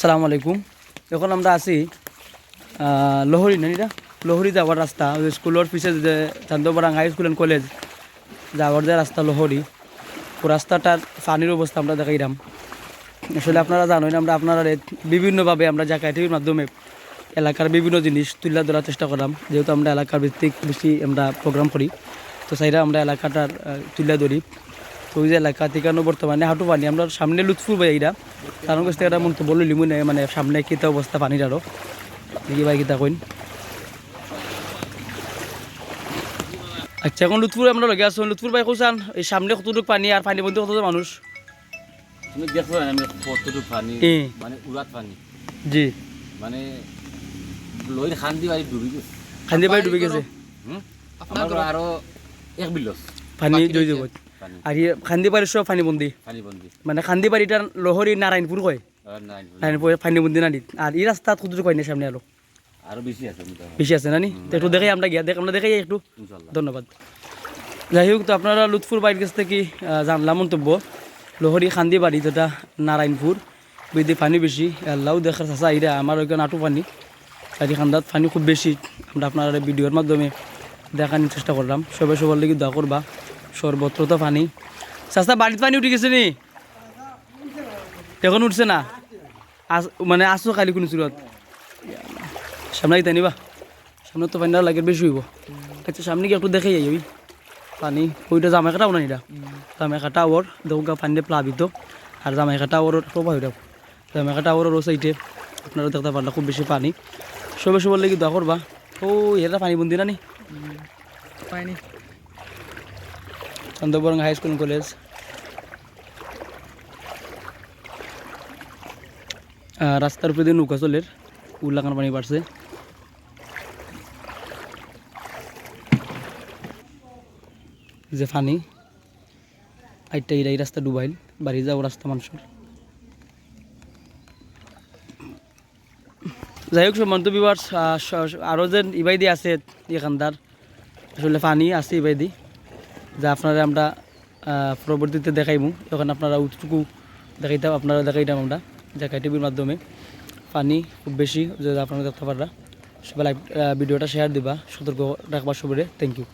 সালাম আলাইকুম। এখন আমরা আছি লহরি না এটা লহরি যাওয়ার রাস্তা স্কুলের পিছে যে Chandbarang high school and college যাওয়ার যে রাস্তা লহরি, ও রাস্তাটার পানির অবস্থা আমরা দেখাইলাম। আসলে আপনারা জানেন, আমরা আপনারা বিভিন্নভাবে আমরা জায়গা টিভির মাধ্যমে এলাকার বিভিন্ন জিনিস তুলে ধরার চেষ্টা করলাম। যেহেতু আমরা এলাকার ভিত্তিক বেশি আমরা প্রোগ্রাম করি, তো সেইটা আমরা এলাকাটার তুলে ধরি। তো ওই যে এলাকা থেকে বর্তমানে হাঁটু পানি আমরা সামনে লুৎফুর ভাই এইটা তার কাছ থেকে একটা মন্তব্য লইলি মনে মানে সামনে কিতা অবস্থা পানির আরও দেখি ভাই কিতা কইন। আচ্ছা এখন লুৎফুর আমরা লগে আছো। লুৎফুর ভাই কইসান এই সামনে কতটুকু পানি আর পানি বন্ধু কতজন মানুষ? তুমি দেখো আমি কতটুকু পানি মানে উড়াত পানি। জি। মানে লই খান্দি বাড়ি ডুবি গেছে। খান্দি বাড়ি ডুবে গেছে? আমার আরও এক বিলস পানি জয় যাব পানি আর খান্দি বাড়ির সব পানি বন্দি পানি বন্দি মানে খান্দি বাড়িটা লহরি নারায়ণপুর কয় নারায়ণপুর পানি বন্দি না আর এই রাস্তা কয় না সামনে আরও আরও বেশি আছে বেশি আছে না নি? তো একটু দেখাই আমরা গিয়া দেখ আমরা দেখাই একটু ধন্যবাদ। যাই হোক তো আপনারা লুৎফুর বাড়ির কাছ থেকে জানলাম মন্তব্য। লোহরি খান্দি বাড়ি যেটা নারায়ণপুর বিদি পানি বেশি আল্লাহ দেখার চাষা ইরা আমার ওইখানে আটু পানি। আর খান্দাত পানি খুব বেশি আমরা আপনার ভিডিওর মাধ্যমে দেখানোর চেষ্টা করলাম সবাই সবার লেগে দোয়া করবা সর্বত্র তো পানি। চাষা বাড়িতে পানি উঠে গেছে নি? এখন উঠছে না। আস মানে আসো কালি কোনো চুরত সামনে আইতে নিবা সামনে তো পানি লাগে বেশি হইব। আচ্ছা সামনে কি একটু দেখে যাই ওই পানি ওইটা জামাই কাটাও না এটা জামাই কাটা ওর দেখুন পানিতে প্লাবিত আর জামাই কাটা ওর প্রবাহ জামাই কাটা ওর ও সাইডে আপনারা দেখতে পারলে খুব বেশি পানি। সবে সবার লেগে দোয়া করবা ও এটা পানি বন্দি না নি? পাইনি চন্দ্রবরং হাই স্কুল কলেজ রাস্তার দিয়ে নৌকা চলের উল্লাখান পানি বাড়ছে যে পানি আইটা এই রাস্তা ডুবাইল বাড়ি যাও রাস্তা মানুষের যাই হোক সীমান্ত বিবার আরও যে ইবাই দিয়ে আছে এখানদার আসলে পানি আছে ইবাই দি যা আপনারা আমরা পরবর্তীতে দেখাইব এখন আপনারা উৎটুকু দেখাইতাম, আপনারা দেখাইতাম আমরা দেখাই টিভির মাধ্যমে। পানি খুব বেশি যদি আপনারা দেখতে পাররা সবাই ভিডিওটা শেয়ার দিবা, সতর্ক রাখবা সবরে। Thank you